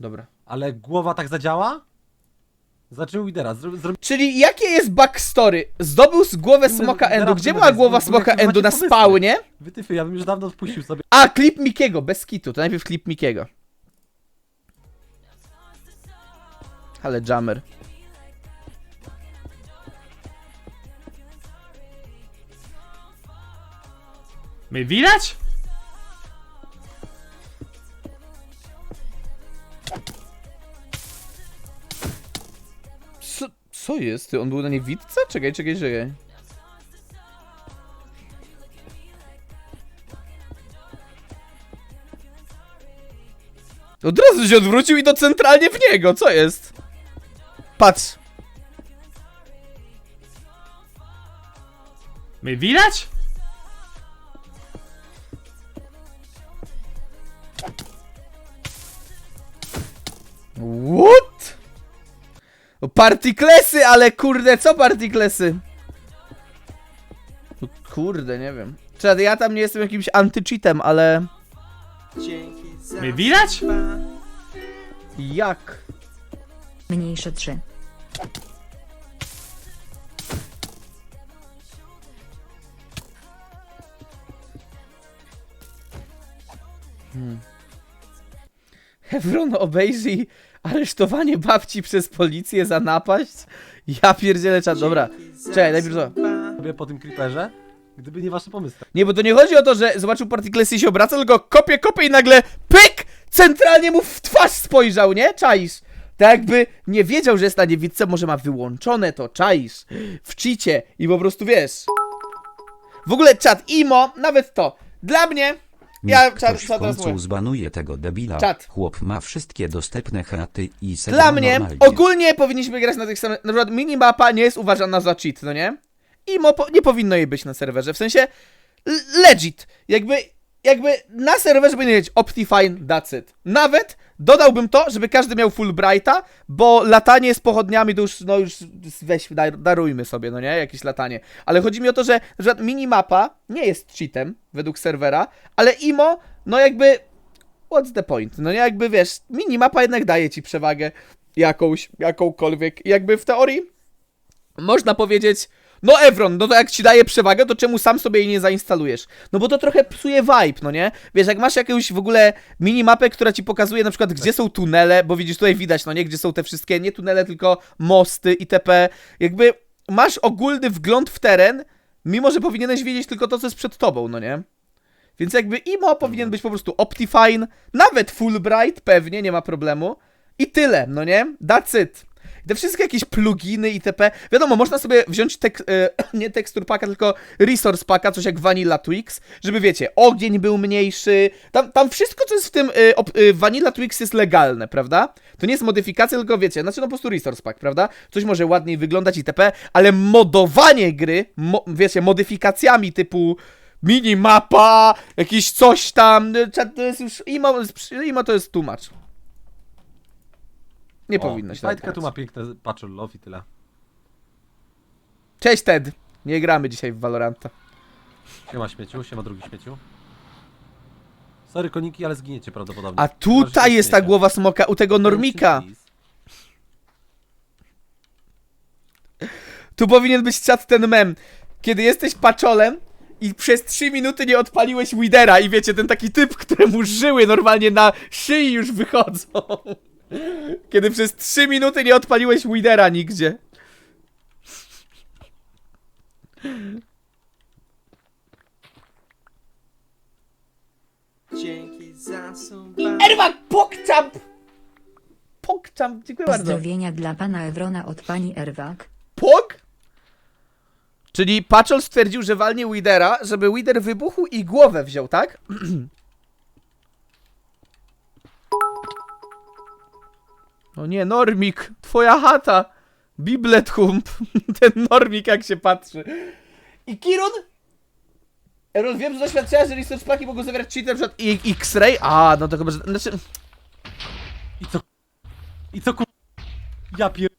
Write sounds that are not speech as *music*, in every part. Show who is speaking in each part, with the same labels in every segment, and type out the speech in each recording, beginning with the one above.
Speaker 1: Dobra.
Speaker 2: Ale głowa tak zadziała? Zaczął lidera. Zro, zro...
Speaker 1: Czyli jakie jest backstory? Zdobył z głowę smoka Endu. Gdzie była głowa smoka Endu?
Speaker 2: macie
Speaker 1: Na
Speaker 2: pomysły?
Speaker 1: spawnie?
Speaker 2: Wytyfy, ja bym już dawno odpuścił sobie.
Speaker 1: A, klip Mikiego, bez kitu. To najpierw klip Mikiego. Ale jammer.
Speaker 3: Mnie widać?
Speaker 1: Co, jest? Ty, on był na niewidce? Czekaj, czekaj, czekaj. Od razu się odwrócił i to centralnie w niego, co jest? Patrz.
Speaker 3: Mnie widać?
Speaker 1: Partiklesy, ale kurde, co partiklesy? No, Kurde, nie wiem. Czekaj, ja tam nie jestem jakimś anty-cheatem, ale...
Speaker 3: Mnie widać?
Speaker 1: Jak?
Speaker 4: Mniejsze 3.
Speaker 1: Hebron obejrzyj aresztowanie babci przez policję za napaść? Ja pierdzielę czat, dobra. Czekaj, najpierw to.
Speaker 2: Sobie po tym creeperze, gdyby nie wasze pomysły.
Speaker 1: Nie, bo to nie chodzi o to, że zobaczył Partiklesy i się obraca, tylko kopie, kopie i nagle pyk! Centralnie mu w twarz spojrzał, nie? Czaisz? Tak jakby nie wiedział, że jest na niewidce, może ma wyłączone to, czaisz? W cheacie i po prostu wiesz. W ogóle czat, imo, nawet to. Dla mnie, ja czat,
Speaker 5: ktoś
Speaker 1: co
Speaker 5: w
Speaker 1: teraz
Speaker 5: końcu
Speaker 1: mówię.
Speaker 5: zbanuje tego debila.
Speaker 1: Czat.
Speaker 5: Chłop ma wszystkie dostępne chaty i se
Speaker 1: Dla
Speaker 5: gra
Speaker 1: mnie
Speaker 5: normalnie.
Speaker 1: ogólnie powinniśmy grać na tych samych. Na przykład minimapa nie jest uważana za cheat, no nie? I mo po, nie powinno jej być na serwerze. W sensie legit. Jakby, jakby na serwerze powinien mieć Optifine, that's it. Nawet dodałbym to, żeby każdy miał Fulbrighta, bo latanie z pochodniami to już, no już weź, dar, darujmy sobie, no nie? Jakieś latanie. Ale chodzi mi o to, że, że minimapa nie jest cheatem według serwera, ale IMO, no jakby what's the point? No nie jakby wiesz, minimapa jednak daje ci przewagę jakąś, jakąkolwiek. Jakby w teorii można powiedzieć, no Evron, no to jak ci daje przewagę, to czemu sam sobie jej nie zainstalujesz? No bo to trochę psuje vibe, no nie? Wiesz, jak masz jakąś w ogóle minimapę, która ci pokazuje na przykład, gdzie są tunele, bo widzisz, tutaj widać, no nie, gdzie są te wszystkie, nie tunele, tylko mosty itp. Jakby masz ogólny wgląd w teren, mimo że powinieneś wiedzieć tylko to, co jest przed tobą, no nie? Więc jakby IMO powinien być po prostu Optifine, nawet Fulbright, pewnie, nie ma problemu. I tyle, no nie? That's it. Te wszystkie jakieś pluginy itp. Wiadomo, można sobie wziąć tek, e, *clears throat* nie tekstur packa, tylko resource packa, coś jak Vanilla Twix, żeby wiecie, ogień był mniejszy. Tam, tam wszystko, co jest w tym e, e, Vanilla Twix jest legalne, prawda? To nie jest modyfikacja, tylko wiecie, znaczy no po prostu resource pack, prawda? Coś może ładniej wyglądać itp., ale modowanie gry, mo, wiecie, modyfikacjami typu minimapa, jakieś coś tam, to jest już, imo, imo to jest tłumacz. Nie powinno się tak
Speaker 2: tu ma piękne patch love i tyle.
Speaker 1: Cześć Ted! Nie gramy dzisiaj w Valoranta.
Speaker 2: Siema śmieciu, siema drugi śmieciu. Sorry koniki, ale zginiecie prawdopodobnie.
Speaker 1: A tutaj jest ta głowa smoka u tego Normika. Tu powinien być czat ten mem. Kiedy jesteś paczolem i przez 3 minuty nie odpaliłeś Widera i wiecie, ten taki typ, któremu żyły normalnie na szyi już wychodzą. Kiedy przez 3 minuty nie odpaliłeś Widera nigdzie.
Speaker 6: Dzięki za suba.
Speaker 1: Erwak Pokczamp! Pokczamp, dziękuję bardzo.
Speaker 4: Pozdrowienia dla pana Ewrona od pani Erwak.
Speaker 1: Pog? Czyli Paczol stwierdził, że walnie Widera, żeby Wider wybuchł i głowę wziął, tak? *clears throat* O nie, Normik, twoja chata. Biblet hump. *laughs* Ten Normik jak się patrzy. I Kirun? Erol, wiem, że doświadczenia, że research paki mogą zawierać cheater, na przykład i- X-Ray. A, no to chyba, że... Znaczy...
Speaker 2: I co? I co ku... Ja pier...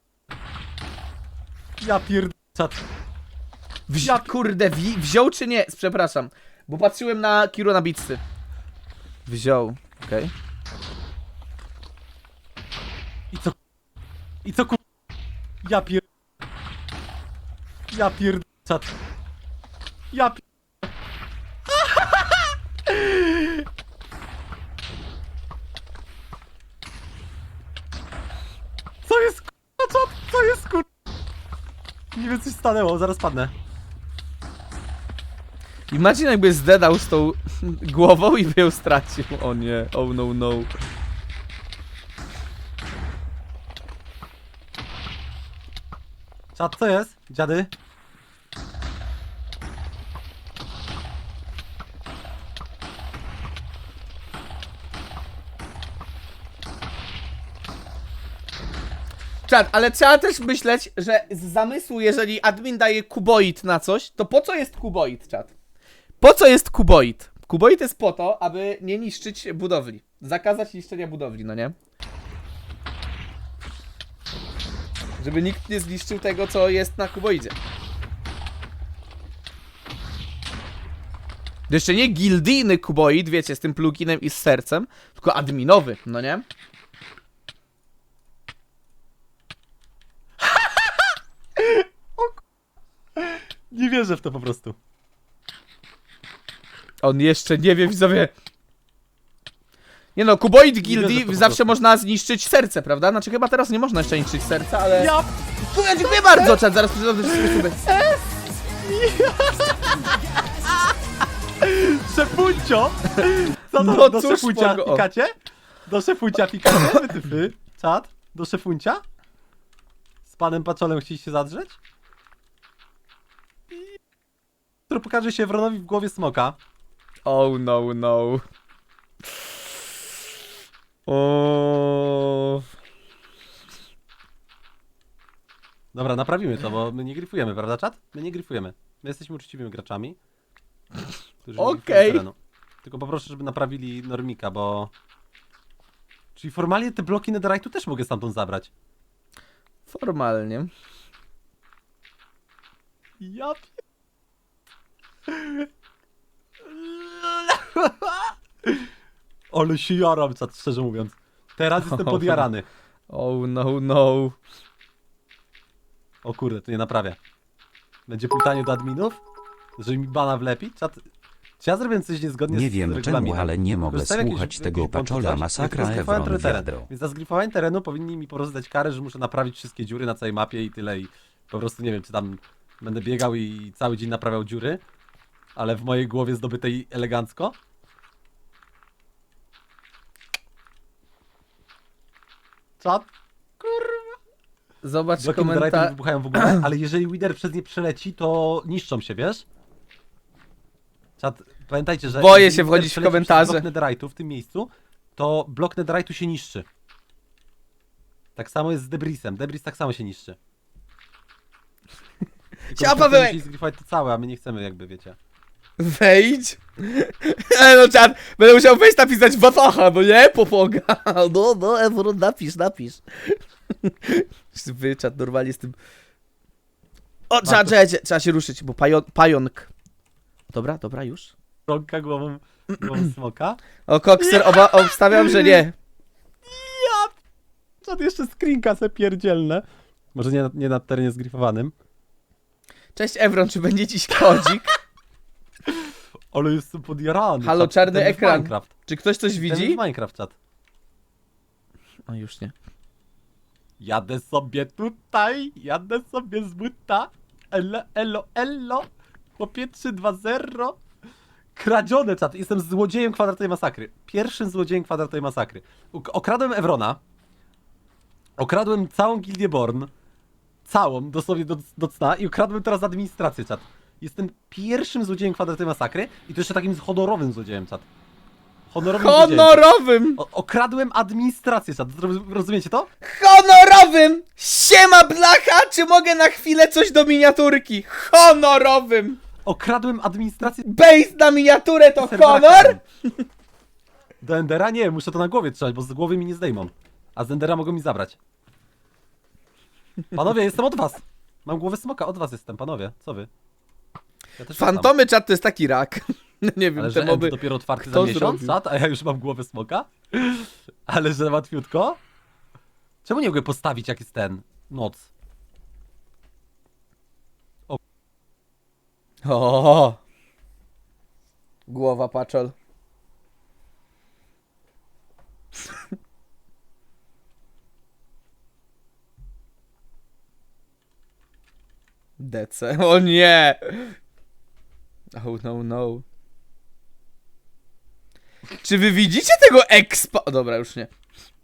Speaker 2: Ja pier... Czat.
Speaker 1: Wzi kurde, wi wziął czy nie? Przepraszam, bo patrzyłem na Kiro na bitsy. Wziął, okej.
Speaker 2: I co? I co ku... Ja pier... Ja pier... Ja pier... *laughs* Co jest ku... Czat? Co jest ku... Nie wiem, coś stanęło, zaraz padnę.
Speaker 1: Imagine jakby zdedał z tą *laughs* głową i by ją stracił. O nie, oh no no.
Speaker 2: Czat, co jest? Dziady?
Speaker 1: Czad, ale trzeba też myśleć, że z zamysłu, jeżeli admin daje kuboid na coś, to po co jest kuboid, czad? Po co jest kuboid? Kuboid jest po to, aby nie niszczyć budowli. Zakazać niszczenia budowli, no nie? Żeby nikt nie zniszczył tego, co jest na kuboidzie. Jeszcze nie gildijny kuboid, wiecie, z tym pluginem i z sercem, tylko adminowy, no nie? *laughs*
Speaker 2: Nie wierzę w to po prostu.
Speaker 1: On jeszcze nie wie, widzowie. Nie no, kuboid gildii
Speaker 2: to
Speaker 1: zawsze można zniszczyć serce, prawda? Znaczy chyba teraz nie można jeszcze niszczyć serca, ale...
Speaker 2: Ja...
Speaker 1: Ja... Dziękuję bardzo, czat, zaraz przeczytam te wszystkie suby.
Speaker 2: Szefuncio! Co to,
Speaker 1: No
Speaker 2: do
Speaker 1: cóż,
Speaker 2: szefuncia pikacie? Do szefuncia pikacie? Wytyfy? Czad? Do szefuncia? Z panem Paczolem chcieliście zadrzeć? Który pokaże się Wronowi w głowie smoka.
Speaker 1: Oh no, no. O.
Speaker 2: Dobra, naprawimy to, bo my nie gryfujemy, prawda czat? My nie gryfujemy. My jesteśmy uczciwymi graczami. którzy nie
Speaker 1: Okej.
Speaker 2: terenu. Tylko poproszę, żeby naprawili normika, bo... Czyli formalnie te bloki netherite'u też mogę stamtąd zabrać.
Speaker 1: Formalnie.
Speaker 2: Ja pie... *laughs* Ale się jaram, czat, szczerze mówiąc. Teraz jestem *laughs* podjarany.
Speaker 1: Oh no, no.
Speaker 2: O kurde, to nie naprawię. Będzie pytanie do adminów? Żeby mi bana wlepić? Czat... Czy ja zrobiłem coś niezgodnie
Speaker 5: Nie
Speaker 2: z
Speaker 5: wiem
Speaker 2: regulaminem?
Speaker 5: czemu, ale nie mogę
Speaker 2: Korzystałem jakieś-
Speaker 5: słuchać
Speaker 2: jakieś
Speaker 5: tego paczola
Speaker 2: coś?
Speaker 5: masakra
Speaker 2: Zgrifowałem
Speaker 5: Evron
Speaker 2: trochę teren.
Speaker 5: wiadro.
Speaker 2: Więc za zgrifowanie terenu powinni mi po prostu dać karę, że muszę naprawić wszystkie dziury na całej mapie i tyle i po prostu nie wiem, czy tam będę biegał i cały dzień naprawiał dziury, ale w mojej głowie zdobytej elegancko. Czat?
Speaker 1: Zobacz
Speaker 2: Bloki
Speaker 1: komentarz.
Speaker 2: wybuchają w ogóle, ale jeżeli Wither przez nie przeleci, to niszczą się, wiesz? Czat, pamiętajcie, że...
Speaker 1: Boję
Speaker 2: jeżeli
Speaker 1: się
Speaker 2: Wither
Speaker 1: wchodzić w
Speaker 2: przeleci przez
Speaker 1: komentarze.
Speaker 2: blok netherite'u w tym miejscu, to blok netherite'u się niszczy. Tak samo jest z debrisem. Debris tak samo się niszczy. *laughs* Tylko musieli zgrifować to całe, a my nie chcemy jakby, wiecie.
Speaker 1: Wejdź. *laughs* No czad, będę musiał wejść napisać Wataha, no nie? Popoga. No, no, Evron, napisz, napisz. *laughs* Wy, czad, normalnie z tym... O, trzeba, trzeba, trzeba się ruszyć, bo pajon, pająk. Dobra, dobra, już.
Speaker 2: Rąka głową, głową smoka.
Speaker 1: O, Kokser, oba, obstawiam, że nie.
Speaker 2: Czat, jeszcze screenka se pierdzielne. Może nie, nie na terenie zgrifowanym.
Speaker 1: Cześć, Evron, czy będzie dziś kodzik?
Speaker 2: Ale jestem podjarany.
Speaker 1: Halo,
Speaker 2: czat.
Speaker 1: czarny
Speaker 2: Ten jest
Speaker 1: ekran.
Speaker 2: Minecraft.
Speaker 1: Czy ktoś coś
Speaker 2: Ten
Speaker 1: widzi?
Speaker 2: jest Minecraft, czat.
Speaker 1: O, już nie.
Speaker 2: Jadę sobie tutaj, jadę sobie z buta. Elo, elo, elo. Chłopie 3-2-0. Kradzione, czat. Jestem złodziejem kwadratowej masakry. Pierwszym złodziejem kwadratowej masakry. Uk- Okradłem Evrona. Okradłem całą Gildię Born. Całą, dosłownie do, do cna. I okradłem teraz administrację, czat. Jestem pierwszym złodziejem kwadratowej masakry. I to jeszcze takim honorowym złodziejem, czat. Honorowym złodziejem.
Speaker 1: Honorowym!
Speaker 2: O, okradłem administrację, czat. Rozumiecie to?
Speaker 1: Honorowym! Siema blacha, czy mogę na chwilę coś do miniaturki? Honorowym!
Speaker 2: Okradłem administrację.
Speaker 1: Base na miniaturę to honor?
Speaker 2: Do Endera nie, muszę to na głowie trzymać, bo z głowy mi nie zdejmą. A z Endera mogą mi zabrać. Panowie, jestem od was. Mam głowę smoka, od was jestem, panowie. Co wy? Ja też
Speaker 1: Fantomy czat to jest taki rak. *laughs* Nie
Speaker 2: latam.
Speaker 1: wiem,
Speaker 2: Ale
Speaker 1: te
Speaker 2: że End
Speaker 1: moby.
Speaker 2: dopiero otwarty
Speaker 1: kto
Speaker 2: za miesiąc,
Speaker 1: zrobił?
Speaker 2: czat, a ja już mam głowę smoka? Ale że łatwiutko? Czemu nie mogę postawić jak jest ten? Noc.
Speaker 1: O. Głowa paczol. *laughs* DC. O nie! Oh no no. Czy wy widzicie tego expa? O, dobra, już nie.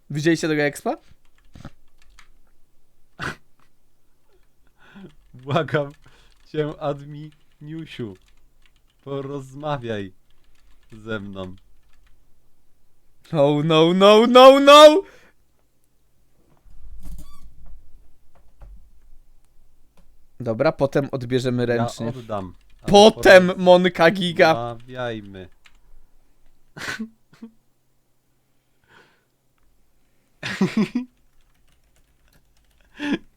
Speaker 1: Widzieliście tego expa?
Speaker 2: Błagam cię, adminiusiu. Porozmawiaj ze mną.
Speaker 1: Oh no no no no! Dobra, potem odbierzemy ręcznie.
Speaker 2: Ja oddam.
Speaker 1: Potem Monka Giga.
Speaker 2: Porozmawiajmy.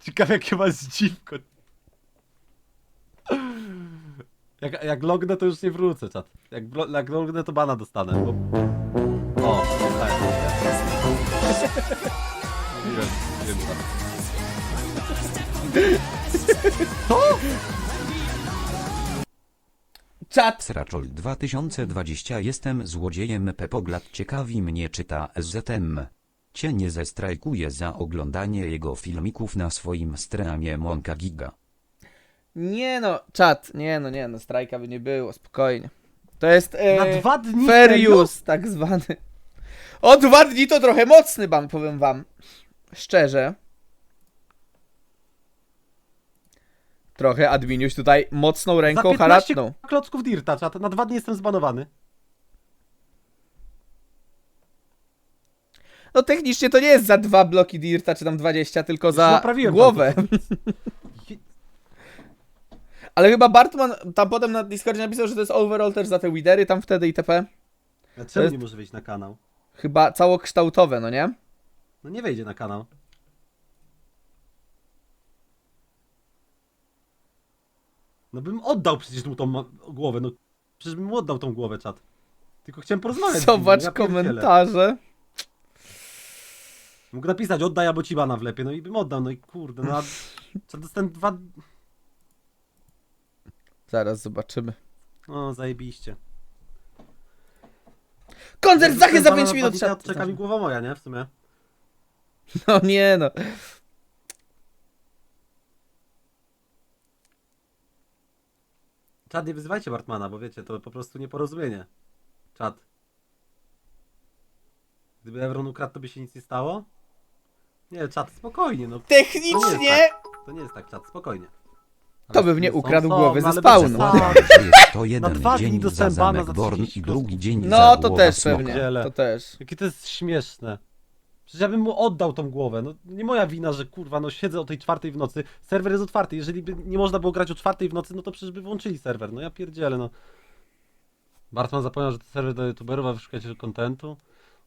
Speaker 2: Ciekawe jakie masz dziwko. Jak, jak lognę to już nie wrócę, czat. Jak, blo- jak lognę to bana dostanę, bo... O. Mówiłem, mówiłem *laughs* czat.
Speaker 1: Czat!
Speaker 5: Sraczol 2020 Jestem złodziejem Pepoglat ciekawi mnie czyta SZM. Cię nie zestrajkuję za oglądanie jego filmików na swoim streamie Monka Giga.
Speaker 1: Nie no, czat, nie no, nie no, strajka by nie było, spokojnie. To jest e,
Speaker 2: Na dwa dni
Speaker 1: use, tak zwany. O dwa dni to trochę mocny ban, powiem wam. Szczerze. Trochę adminiuś tutaj mocną
Speaker 2: Za
Speaker 1: ręką
Speaker 2: 15
Speaker 1: haratną.
Speaker 2: klocków dirta, czat. Na dwa dni jestem zbanowany.
Speaker 1: No technicznie to nie jest za dwa bloki dirta, czy tam 20, tylko za
Speaker 2: naprawiłem
Speaker 1: głowę. *laughs* Ale chyba Bartman tam potem na Discordzie napisał, że to jest overall też za te widery tam wtedy itp.
Speaker 2: A czemu
Speaker 1: jest-
Speaker 2: nie może wejść na kanał?
Speaker 1: Chyba całokształtowe, no nie?
Speaker 2: No nie wejdzie na kanał. No bym oddał przecież mu tą ma- głowę, no przecież bym mu oddał tą głowę, czat. Tylko chciałem porozmawiać. z nim,
Speaker 1: Zobacz
Speaker 2: no ja pierdzielę.
Speaker 1: komentarze.
Speaker 2: Mógł napisać, oddaj albo ci bana wlepie, no i bym oddał, no i kurde, no a *laughs* czat dostałem dwa...
Speaker 1: Zaraz zobaczymy.
Speaker 2: No zajebiście.
Speaker 1: Koncert Zachy za
Speaker 2: Dostałem
Speaker 1: 5
Speaker 2: bana
Speaker 1: minut.
Speaker 2: Czeka mi głowa moja, nie? W sumie.
Speaker 1: No nie no.
Speaker 2: Czad, nie wyzywajcie Bartmana, bo wiecie, to po prostu nieporozumienie. Czad. Gdyby Evron ukradł, to by się nic nie stało? Nie, czad, spokojnie, no.
Speaker 1: Technicznie
Speaker 2: To nie jest tak, czad, spokojnie.
Speaker 1: To bym nie ukradł
Speaker 2: są,
Speaker 1: głowy
Speaker 2: no
Speaker 1: ze
Speaker 2: ale
Speaker 1: spawnu.
Speaker 2: przesady.
Speaker 5: Jest to jeden
Speaker 2: dwa dni
Speaker 5: dzień za
Speaker 2: dostałem bana
Speaker 5: zamek
Speaker 2: za
Speaker 5: Born
Speaker 2: 30
Speaker 5: i drugi dzień za
Speaker 1: No to
Speaker 5: głowa
Speaker 1: też
Speaker 5: smoka.
Speaker 1: pewnie. To też.
Speaker 2: Jakie to jest śmieszne. Przecież ja bym mu oddał tą głowę. No nie moja wina, że kurwa, no siedzę o tej czwartej w nocy. Serwer jest otwarty. Jeżeli by nie można było grać o czwartej w nocy, no to przecież by włączyli serwer. No ja pierdzielę, no. Bartman zapomniał, że to serwer do youtuberów, a wy szukacie kontentu.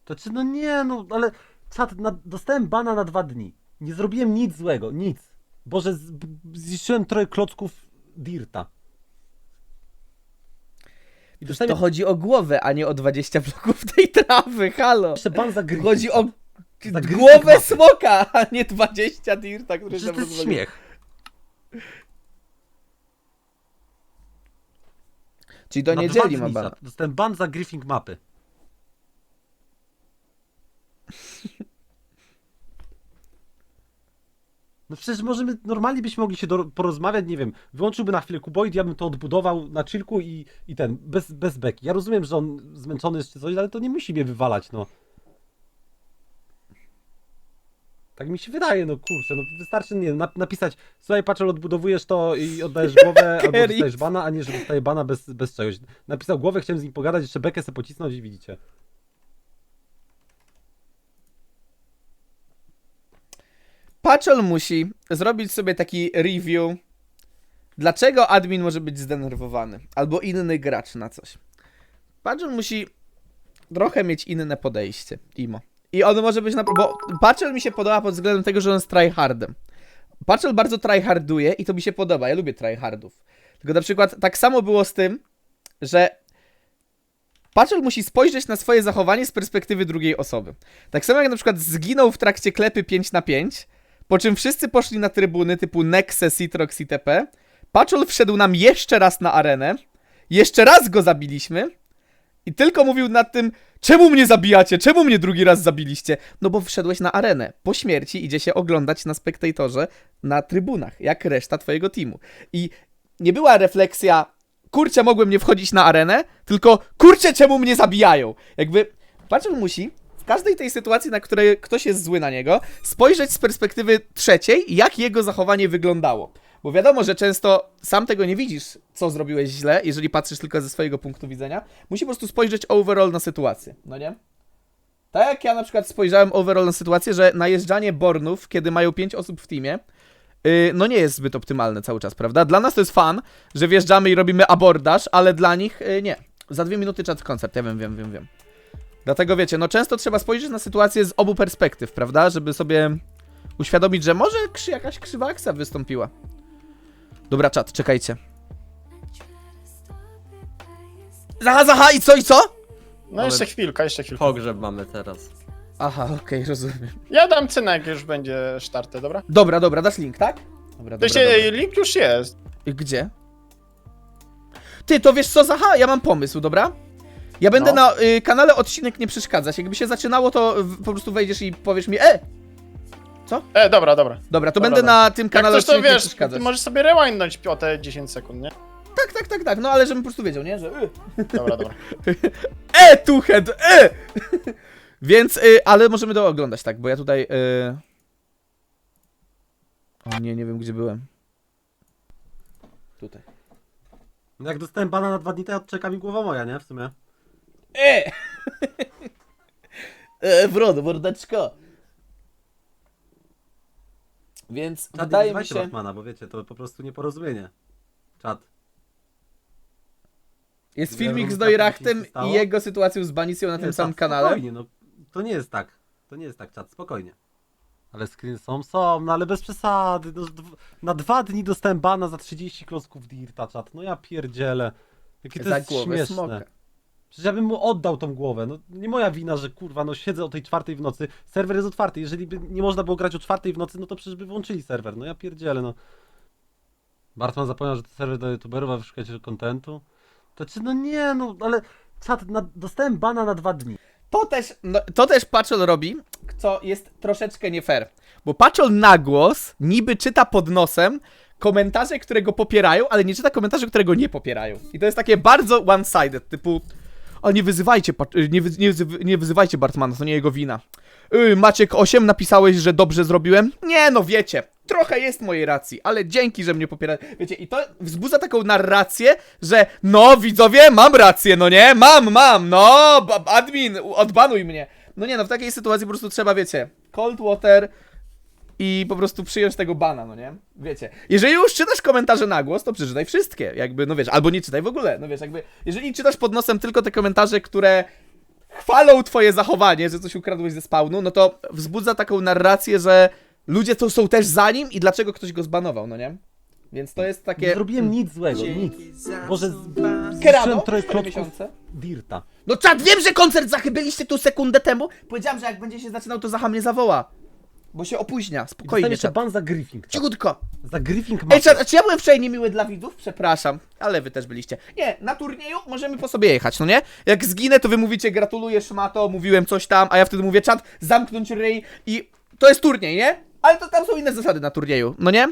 Speaker 2: To czy no nie, no ale czat, na, dostałem bana na dwa dni. Nie zrobiłem nic złego, nic. Boże, z- zniszczyłem trochę klocków dirta. I dostałem
Speaker 1: To chodzi o głowę, a nie o 20 bloków tej trawy, halo.
Speaker 2: jeszcze ban za gry.
Speaker 1: Chodzi o
Speaker 2: Gry
Speaker 1: głowę smoka, a nie 20 dirta, który
Speaker 2: Przecież to jest
Speaker 1: rozwalił.
Speaker 2: śmiech.
Speaker 1: Czyli to
Speaker 2: Na
Speaker 1: nie
Speaker 2: dwa
Speaker 1: dzieli ma
Speaker 2: dni
Speaker 1: bana.
Speaker 2: za- Dostałem ban za griffing mapy. No przecież możemy, normalnie byśmy mogli się do, porozmawiać, nie wiem, wyłączyłby na chwilę kuboid, ja bym to odbudował na chillku i, i ten, bez, bez beki. Ja rozumiem, że on zmęczony jest czy coś, ale to nie musi mnie wywalać, no. Tak mi się wydaje, no kurczę, no wystarczy, nie napisać, słuchaj, patrzel, odbudowujesz to i oddajesz głowę, *laughs* albo
Speaker 1: Kerit.
Speaker 2: dostajesz bana, a nie, że dostaje bana bez, bez czegoś. Napisał głowę, chciałem z nim pogadać, jeszcze bekę sobie pocisnąć i widzicie.
Speaker 1: Paczol musi zrobić sobie taki review, dlaczego admin może być zdenerwowany, albo inny gracz na coś. Paczol musi trochę mieć inne podejście, Imo. I on może być na... bo Paczol mi się podoba pod względem tego, że on jest tryhardem. Paczol bardzo tryharduje i to mi się podoba, ja lubię tryhardów. Tylko na przykład tak samo było z tym, że Paczol musi spojrzeć na swoje zachowanie z perspektywy drugiej osoby. Tak samo jak na przykład zginął w trakcie klepy 5 na 5, po czym wszyscy poszli na trybuny typu Nexe, Citrox itp. Paczol wszedł nam jeszcze raz na arenę, jeszcze raz go zabiliśmy i tylko mówił nad tym, czemu mnie zabijacie, czemu mnie drugi raz zabiliście? No bo wszedłeś na arenę. Po śmierci idzie się oglądać na spektatorze na trybunach, jak reszta twojego teamu. I nie była refleksja, kurczę, mogłem nie wchodzić na arenę, tylko kurczę, czemu mnie zabijają? Jakby Paczol musi w każdej tej sytuacji, na której ktoś jest zły na niego, spojrzeć z perspektywy trzeciej, jak jego zachowanie wyglądało. Bo wiadomo, że często sam tego nie widzisz, co zrobiłeś źle, jeżeli patrzysz tylko ze swojego punktu widzenia. Musi po prostu spojrzeć overall na sytuację, no nie? Tak jak ja na przykład spojrzałem overall na sytuację, że najeżdżanie Bornów, kiedy mają 5 osób w teamie, yy, no nie jest zbyt optymalne cały czas, prawda? Dla nas to jest fan, że wjeżdżamy i robimy abordaż, ale dla nich yy, nie. Za dwie minuty czat koncert, ja wiem, wiem, wiem, wiem. Dlatego wiecie, no często trzeba spojrzeć na sytuację z obu perspektyw, prawda? Żeby sobie uświadomić, że może krzy, jakaś krzywa akcja wystąpiła. Dobra, czat, czekajcie. Zaha, zaha, i co, i co?
Speaker 6: No jeszcze chwilka, jeszcze chwilka.
Speaker 2: Pogrzeb mamy teraz.
Speaker 1: Aha, okej, rozumiem.
Speaker 6: Ja dam cynek, już będzie sztarty, dobra?
Speaker 1: Dobra, dobra, dasz link, tak? Dobra,
Speaker 6: To
Speaker 1: dobra,
Speaker 6: się,
Speaker 1: dobra.
Speaker 6: link już jest.
Speaker 1: Gdzie? Ty, to wiesz co, Zaha? Ja mam pomysł, dobra? Ja będę
Speaker 6: No.
Speaker 1: na y, kanale odcinek nie przeszkadzać. Jakby się zaczynało, to w, po prostu wejdziesz i powiesz mi, e!
Speaker 6: E, dobra, dobra.
Speaker 1: Dobra, to
Speaker 6: Dobra,
Speaker 1: będę
Speaker 6: dobra.
Speaker 1: na tym
Speaker 6: Jak
Speaker 1: kanale
Speaker 6: coś to
Speaker 1: odcinek nie
Speaker 6: wiesz,
Speaker 1: przeszkadzać.
Speaker 6: ty możesz sobie rewindnąć o te 10 sekund, nie?
Speaker 1: Tak, tak, tak, tak, no ale żebym po prostu wiedział, nie? Że y.
Speaker 6: Dobra, dobra. *laughs*
Speaker 1: E, tuchet, e! *laughs* Więc, y, ale możemy to oglądać, tak, bo ja tutaj... Y... O nie, nie wiem gdzie byłem. Tutaj.
Speaker 2: No Jak dostałem bana na dwa dni, to odczeka mi głowa moja, nie? W sumie.
Speaker 1: E! *laughs* e Brodo, mordeczko. Więc
Speaker 2: Czad, nie
Speaker 1: wydaje mi się...
Speaker 2: Batmana, bo wiecie, to po prostu nieporozumienie. Czad.
Speaker 1: Jest filmik z
Speaker 2: stało.
Speaker 1: i jego sytuacją z Banicją na tym
Speaker 2: Nie,
Speaker 1: samym
Speaker 2: czad,
Speaker 1: kanale.
Speaker 2: Spokojnie, no. To nie jest tak. To nie jest tak, czad, spokojnie. Ale screen są, są, no ale bez przesady. No, dw- na dwa dni dostałem bana za 30 klocków Dirta, czad. No ja pierdzielę. Jakie to
Speaker 1: Za
Speaker 2: jest
Speaker 1: głowę
Speaker 2: śmieszne.
Speaker 1: smoka.
Speaker 2: Przecież ja bym mu oddał tą głowę. No nie moja wina, że kurwa, no siedzę o tej czwartej w nocy. Serwer jest otwarty. Jeżeli by nie można było grać o czwartej w nocy, no to przecież by włączyli serwer. No ja pierdzielę, no. Bartman zapomniał, że to serwer do youtuberów, a wy szukacie kontentu. To czy no nie, no ale czat, na, dostałem bana na dwa dni.
Speaker 1: To też, no, to też Paczol robi, co jest troszeczkę nie fair. Bo Paczol na głos niby czyta pod nosem komentarze, które go popierają, ale nie czyta komentarzy, które go nie popierają. I to jest takie bardzo one-sided, typu ale nie wyzywajcie, y, nie, wy, nie, nie wyzywajcie Bartmana, to nie jego wina. Yy, Maciek 8 napisałeś, że dobrze zrobiłem? Nie, no wiecie, trochę jest mojej racji, ale dzięki, że mnie popiera. Wiecie, i to wzbudza taką narrację, że no widzowie, mam rację, no nie? Mam, mam, no, admin, odbanuj mnie. No nie, no w takiej sytuacji po prostu trzeba, wiecie, cold water i po prostu przyjąć tego bana, no nie? Wiecie, jeżeli już czytasz komentarze na głos, to przeczytaj wszystkie, jakby, no wiesz, albo nie czytaj w ogóle, no wiesz, jakby, jeżeli czytasz pod nosem tylko te komentarze, które chwalą twoje zachowanie, że coś ukradłeś ze spawnu, no to wzbudza taką narrację, że ludzie to są też za nim i dlaczego ktoś go zbanował, no nie? Więc to jest
Speaker 2: Nie
Speaker 1: takie...
Speaker 2: zrobiłem nic złego, nic. Boże, z-
Speaker 1: Kerano,
Speaker 2: zniszczyłem trochę
Speaker 1: 4
Speaker 2: klocków
Speaker 1: miesiące.
Speaker 2: Dirta.
Speaker 1: No czad, wiem, że koncert Zachy byliście tu sekundę temu. Powiedziałem, że jak będzie się zaczynał, to Zacha mnie zawoła. Bo się opóźnia, spokojnie,
Speaker 2: jeszcze
Speaker 1: czad.
Speaker 2: ban za griffing. czat.
Speaker 1: Cichutko.
Speaker 2: Za griffing
Speaker 1: Ej, a czy ja byłem wczoraj niemiły dla widzów? Przepraszam, ale wy też byliście. Nie, na turnieju możemy po sobie jechać, no nie? Jak zginę, to wy mówicie gratuluję szmato, mówiłem coś tam, a ja wtedy mówię czad, zamknąć ryj i to jest turniej, nie? Ale to tam są inne zasady na turnieju, no nie?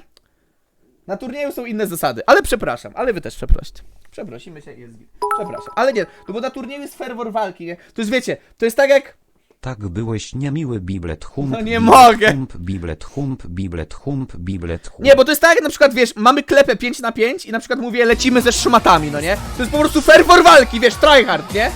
Speaker 1: Na turnieju są inne zasady, ale przepraszam, ale wy też przeproście. Przeprosimy się i jest git. Przepraszam, ale nie, no bo na turnieju jest fervor walki, nie? To jest, wiecie, to jest tak jak...
Speaker 5: Tak byłeś niemiły biblet hump.
Speaker 1: No nie
Speaker 5: biblet
Speaker 1: mogę.
Speaker 5: Hump, biblet hump, biblet hump, biblet hump.
Speaker 1: Nie, bo to jest tak jak na przykład, wiesz, mamy klepę 5 na 5 i na przykład mówię, lecimy ze szmatami, no nie? To jest po prostu fervor walki, wiesz, tryhard, nie?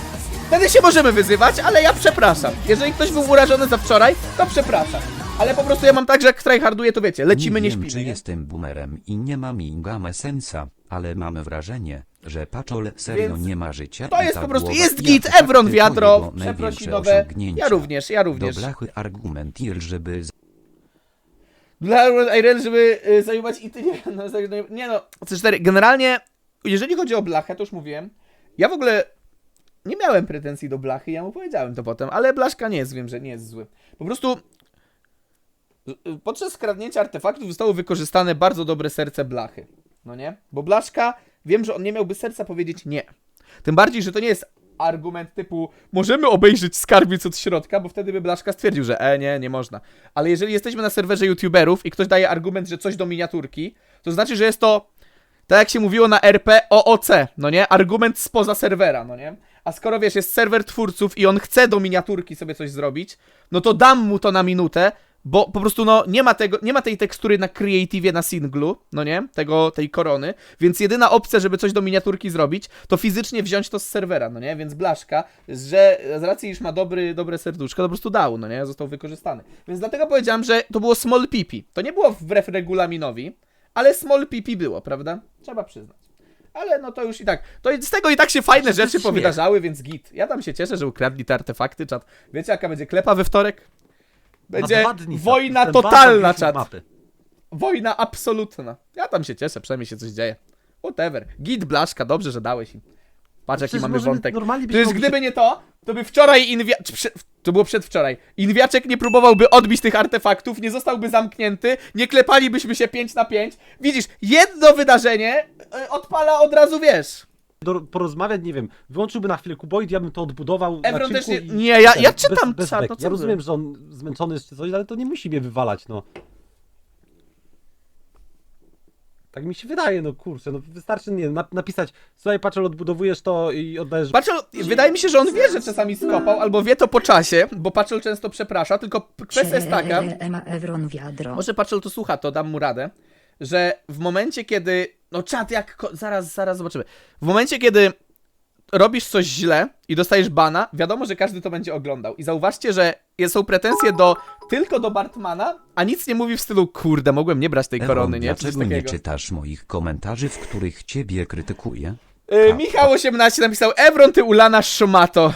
Speaker 1: Wtedy się możemy wyzywać, ale ja przepraszam. Jeżeli ktoś był urażony za wczoraj, to przepraszam. Ale po prostu ja mam tak, że jak tryharduję, to wiecie, lecimy, nie,
Speaker 5: wiem,
Speaker 1: śpimy,
Speaker 5: czy
Speaker 1: nie?
Speaker 5: jestem boomerem i nie mam ingame sensa, ale mam wrażenie, że Paczol serio
Speaker 1: Więc
Speaker 5: nie ma życia
Speaker 1: To
Speaker 5: i
Speaker 1: jest
Speaker 5: ta
Speaker 1: po prostu,
Speaker 5: głowa
Speaker 1: jest git,
Speaker 5: artefakty
Speaker 1: Evron
Speaker 5: to
Speaker 1: wiadro,
Speaker 5: jego największe
Speaker 1: przeprosinowe,
Speaker 5: osiągnięcia.
Speaker 1: ja również, ja
Speaker 5: Do
Speaker 1: również.
Speaker 5: blachy argument i żeby z-
Speaker 1: Dla Irel, żeby y, zajmować i ty nie, no, zaj- nie no, C4, generalnie, jeżeli chodzi o blachę, to już mówiłem, ja w ogóle nie miałem pretensji do Blachy, ja mu powiedziałem to potem, ale Blaszka nie jest, wiem, że nie jest zły. Po prostu y, y, podczas skradnięcia artefaktów zostało wykorzystane bardzo dobre serce Blachy, no nie? Bo Blaszka, wiem, że on nie miałby serca powiedzieć nie. Tym bardziej, że to nie jest argument typu możemy obejrzeć skarbiec od środka, bo wtedy by Blaszka stwierdził, że e, nie, nie można. Ale jeżeli jesteśmy na serwerze youtuberów i ktoś daje argument, że coś do miniaturki, to znaczy, że jest to tak jak się mówiło na RP OOC, no nie? Argument spoza serwera, no nie? A skoro wiesz, jest serwer twórców i on chce do miniaturki sobie coś zrobić, no to dam mu to na minutę, bo po prostu no nie ma tego, nie ma tej tekstury na creative na singlu, no nie? Tego, tej korony, więc jedyna opcja, żeby coś do miniaturki zrobić, to fizycznie wziąć to z serwera, no nie? Więc Blaszka, że z racji, iż ma dobry, dobre serduszko, to po prostu dał, no nie? Został wykorzystany. Więc dlatego powiedziałem, że to było small pipi. To nie było wbrew regulaminowi, ale small pipi było, prawda? Trzeba przyznać. Ale no to już i tak. To z tego i tak się fajne
Speaker 2: jest
Speaker 1: rzeczy powydarzały, więc git. Ja tam się cieszę, że ukradli te artefakty, czat. Wiecie jaka będzie klepa we wtorek? Będzie
Speaker 2: dwa dni,
Speaker 1: wojna
Speaker 2: Jestem
Speaker 1: totalna,
Speaker 2: bardzo
Speaker 1: czat.
Speaker 2: mapy.
Speaker 1: Wojna absolutna. Ja tam się cieszę, przynajmniej się coś dzieje. Whatever. Git Blaszka, dobrze, że dałeś im. Patrz jaki
Speaker 2: Przecież
Speaker 1: mamy
Speaker 2: możemy-
Speaker 1: wątek.
Speaker 2: normalnie byśmy
Speaker 1: Przecież
Speaker 2: mogli
Speaker 1: gdyby nie to, to by wczoraj Inwia... czy prze... To było przedwczoraj. Inwiaczek nie próbowałby odbić tych artefaktów, nie zostałby zamknięty, nie klepalibyśmy się 5 na 5. Widzisz, jedno wydarzenie y, odpala od razu, wiesz.
Speaker 2: Do, porozmawiać, nie wiem, wyłączyłby na chwilę kuboid, ja bym to odbudował
Speaker 1: Evron
Speaker 2: na
Speaker 1: też nie-
Speaker 2: i-
Speaker 1: nie, ja- ja czytam
Speaker 2: bez, bez
Speaker 1: czat,
Speaker 2: beki.
Speaker 1: no co
Speaker 2: Ja rozumiem, że on zmęczony jest czy coś, ale to nie musi mnie wywalać, no. Tak mi się wydaje, no kurczę, no wystarczy, nie wiem, nap- napisać, słuchaj, patrzel, odbudowujesz to i oddajesz...
Speaker 1: Patrol, wydaje mi się, że on wie, że czasami skopał, albo wie to po czasie, bo Patrol często przeprasza, tylko p- kwestia jest taka...
Speaker 4: Evron wiadro.
Speaker 1: Może Patrol to słucha, to dam mu radę, że w momencie, kiedy. No czat, jak. Zaraz, zaraz zobaczymy. W momencie, kiedy robisz coś źle i dostajesz bana, wiadomo, że każdy to będzie oglądał. I zauważcie, że są pretensje do tylko do Bartmana, a nic nie mówi w stylu, kurde, mogłem nie brać tej korony, nie?
Speaker 5: Dlaczego nie czytasz moich komentarzy, w których ciebie krytykuję?
Speaker 1: Y, Michał18 napisał, Evron, ty ulana szmato.